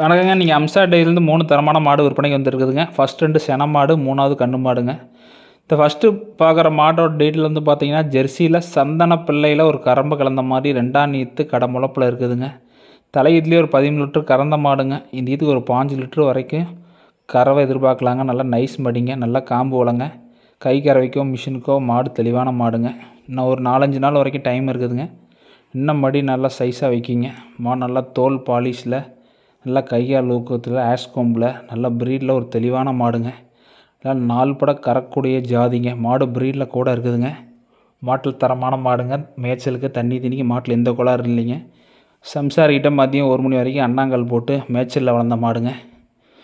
வணக்கங்க. நீங்கள் அம்சா டெய்லேருந்து மூணு தரமான மாடு விற்பனைக்கு வந்துருக்குதுங்க. ஃபஸ்ட் ரெண்டு சென மாடு மூணாவது கன்று மாடுங்க. இந்த ஃபஸ்ட்டு பார்க்குற மாட்டோட டீட்டெயில் வந்து பார்த்தீங்கன்னா ஜெர்சியில் சந்தன பிள்ளையில் ஒரு கரம்பு கலந்த மாதிரி ரெண்டாம் நீத்து கடை முளப்பில் இருக்குதுங்க. தலையீட்லேயே ஒரு பதிமூணு லிட்டர் கறந்த மாடுங்க. இந்த இதுக்கு ஒரு பாஞ்சு லிட்டர் வரைக்கும் கறவை எதிர்பார்க்கலாங்க. நல்லா நைஸ் மடிங்க. நல்லா காம்பு வளங்க. கை கறவைக்கோ மிஷினுக்கோ மாடு தெளிவான மாடுங்க. இன்னும் ஒரு நாலஞ்சு நாள் வரைக்கும் டைம் இருக்குதுங்க. இன்னும் மடி நல்லா சைஸாக வைக்கிங்க. மாடு நல்லா தோல் பாலிஷில் நல்லா கையால் ஊக்கத்தில் ஆஷ் கொம்பில் நல்ல ப்ரீடில் ஒரு தெளிவான மாடுங்க. நல்லா நாலு பட கறக்கூடிய ஜாதிங்க. மாடு ப்ரீடில் கூட இருக்குதுங்க. மாட்டில் தரமான மாடுங்க. மேய்ச்சலுக்கு தண்ணி திணிக்கு மாட்டில் எந்த கோளாறு இல்லைங்க. சம்சாரிக்கிட்ட மதியம் ஒரு மணி வரைக்கும் அண்ணாங்கல் போட்டு மேய்ச்சலில் வளர்ந்த மாடுங்க.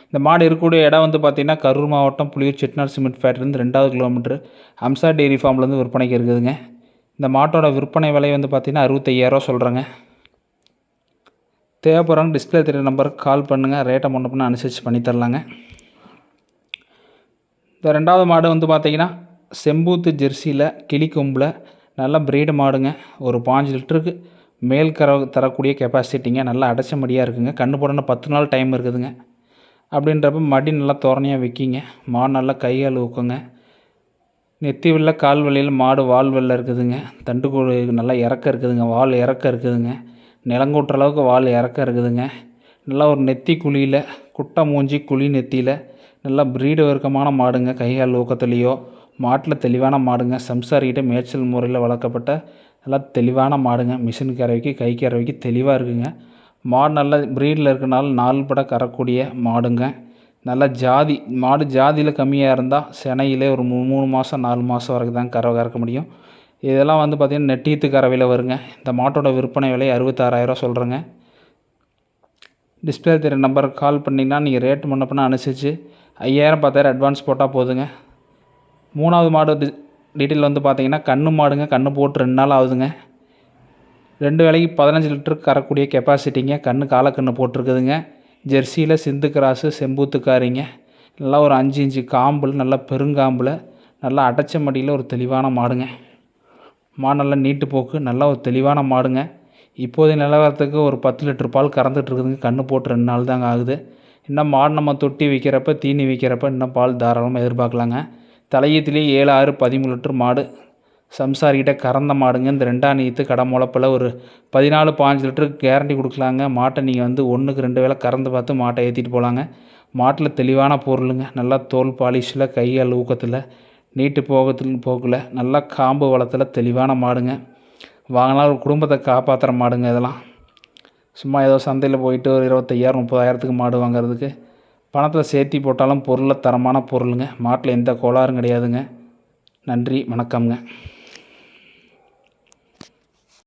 இந்த மாடு இருக்கக்கூடிய இடம் வந்து பார்த்திங்கன்னா கரூர் மாவட்டம் புளியூர் செட்னார் சிமெண்ட் ஃபேக்ட்ரிலேருந்து ரெண்டாவது கிலோமீட்டர். ஹம்சா டெய்ரி ஃபார்ம்லேருந்து விற்பனைக்கு இருக்குதுங்க. இந்த மாட்டோட விற்பனை விலை வந்து பார்த்திங்கன்னா அறுபத்தையாயிரம் சொல்கிறேங்க தேவைப்படுறவங்க டிஸ்பிளே தெரியுற நம்பருக்கு கால் பண்ணுங்கள் ரேட்டை அமௌண்ட் பண்ண அனுசரித்து பண்ணித்தரலாங்க இந்த ரெண்டாவது மாடு வந்து பார்த்திங்கன்னா செம்பூத்து ஜெர்சியில் கிளி கொம்பில் நல்ல ப்ரீடு மாடுங்க. ஒரு பாஞ்சு லிட்டருக்கு மேல் கர தரக்கூடிய கெப்பாசிட்டிங்க நல்லா அடைச்ச மடியாக இருக்குங்க. கண்ணு போடணும் பத்து நாள் டைம் இருக்குதுங்க. அப்படின்றப்ப மடி நல்லா தோரணையாக விற்கிங்க மாடு நல்லா கையால் ஊக்குங்க நெத்தி வெள்ள கால் வழியில் மாடு வால் வெள்ளை இருக்குதுங்க. தண்டுக்கோடு நல்லா இறக்க இருக்குதுங்க. வால் இறக்க இருக்குதுங்க. நிலங்கூட்டுற அளவுக்கு வால் இறக்க இருக்குதுங்க. நல்லா ஒரு நெத்தி குழியில் குட்டை மூஞ்சி குழி நெத்தியில் நல்லா ப்ரீடு வர்க்கமான மாடுங்க. கைகால் ஊக்கத்துலேயோ மாட்டில் தெளிவான மாடுங்க. சம்சாரிக்கிட்ட மேய்ச்சல் முறையில் வளர்க்கப்பட்ட நல்லா தெளிவான மாடுங்க. மிஷின் கறவைக்கு கை கறவைக்கு தெளிவாக இருக்குங்க. மாடு நல்ல ப்ரீடில் இருக்கனால நாலு பட கறக்கூடிய மாடுங்க. நல்லா ஜாதி மாடு ஜாதியில் கம்மியாக இருந்தால் செனையிலே ஒரு மூணு மாதம் நாலு மாதம் வரைக்கும் தான் கறவை கறக்க முடியும். இதெல்லாம் வந்து பார்த்திங்கன்னா நெட்டீத்து வருங்க. இந்த மாட்டோட விற்பனை விலை அறுபத்தாறாயிரம் சொல்கிறேங்க டிஸ்பிளே தெரிய நம்பருக்கு கால் பண்ணிங்கன்னா நீங்கள் ரேட் முன்ன பண்ண அனுசரித்து ஐயாயிரம் பத்தாயிரம் அட்வான்ஸ் போட்டால் போதுங்க. மூணாவது மாடு டி டீட்டெயில் வந்து பார்த்தீங்கன்னா கன்று மாடுங்க. கன்று போட்டு ரெண்டு நாள் ஆகுதுங்க. ரெண்டு வேலைக்கு பதினஞ்சு லிட்டருக்கு கரக்கூடிய கெப்பாசிட்டிங்க கன்று காலக்கன்று போட்டிருக்குதுங்க. ஜெர்சியில் சிந்து கிராஸு செம்பூத்துக்காரிங்க நல்லா ஒரு அஞ்சு இன்ச்சு காம்பில் நல்லா பெருங்காம்பில் நல்லா அடைச்ச மடியில் ஒரு தெளிவான மாடுங்க. மாடு நல்லா நீட்டு போக்கு நல்லா ஒரு தெளிவான மாடுங்க. இப்போதைய நிலவரத்துக்கு ஒரு பத்து லிட்ரு பால் கறந்துட்டுருக்குதுங்க கன்று போட்டு ரெண்டு நாள் தாங்க ஆகுது. இன்னும் மாடு நம்ம தொட்டி வைக்கிறப்ப தீனி வைக்கிறப்ப இன்னும் பால் தாராளமாக எதிர்பார்க்கலாங்க. தலையீத்துலேயே ஏழு ஆறு பதிமூணு லிட்ரு மாடு. சம்சாரிக்கிட்ட கறந்த மாடுங்க. இந்த ரெண்டாம் நீத்து கடை முளப்பில் ஒரு பதினாலு பாஞ்சு லிட்டருக்கு கேரண்டி கொடுக்கலாங்க. மாட்டை நீங்கள் வந்து ஒன்றுக்கு ரெண்டு வேளை கறந்து பார்த்து மாட்டை ஏற்றிட்டு போகலாங்க மாட்டில் தெளிவான பொருளுங்க. நல்லா தோல் பாலிஷில் கையால் ஊக்கத்தில். நீட்டு போகத்தில் போக்கில் நல்லா காம்பு வளத்தில் தெளிவான மாடுங்க. வாங்கினா ஒரு குடும்பத்தை காப்பாற்றுற மாடுங்க இதெல்லாம். சும்மா ஏதோ சந்தையில் போயிட்டு ஒரு இருபத்தையாயிரம் முப்பதாயிரத்துக்கு மாடு வாங்குறதுக்கு பணத்தில் சேர்த்தி போட்டாலும் பொருளில் தரமான பொருளுங்க. மாட்டில் எந்த கோளாறும் கிடையாதுங்க. நன்றி வணக்கம்ங்க.